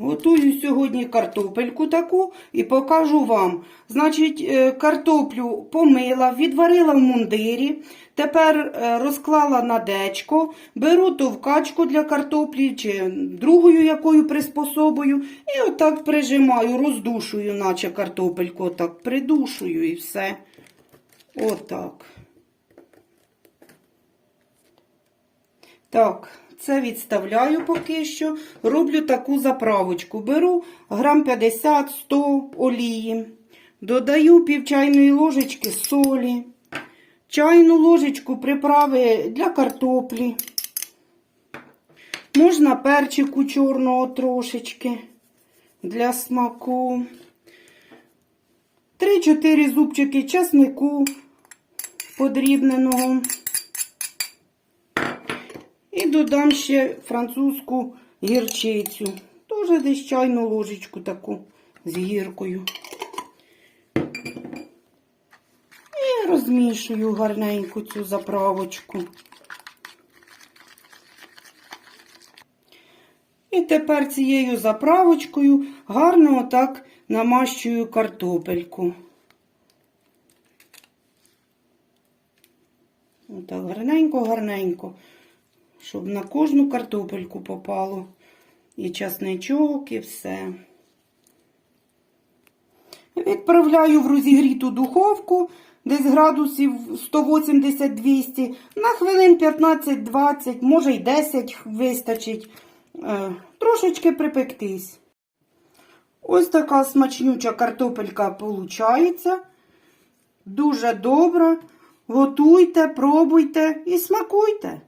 Готую сьогодні картопельку таку і покажу вам. Значить, е, картоплю помила, відварила в мундирі. Тепер е, розклала на дечко, беру товкачку для картоплі чи другою якою приспособою. І отак прижимаю, роздушую, наче картопельку. Отак придушую і все. Отак. Так, це відставляю поки що. Роблю таку заправочку. Беру грам 50-100 олії. Додаю пів чайної ложечки солі. Чайну ложечку приправи для картоплі. Можна перчику чорного трошечки для смаку. 3-4 зубчики чеснику подрібненого. Додам ще французьку гірчицю. Теж десь чайну ложечку таку з гіркою. І розмішую гарненько цю заправочку. І тепер цією заправочкою гарно отак намащую картопельку. Отак гарненько-гарненько щоб на кожну картопельку попало. І часничок, і все. Відправляю в розігріту духовку, десь градусів 180-200, на хвилин 15-20, може й 10 вистачить. Е, трошечки припектись. Ось така смачнюча картопелька виходить. Дуже добра. Готуйте, пробуйте і смакуйте.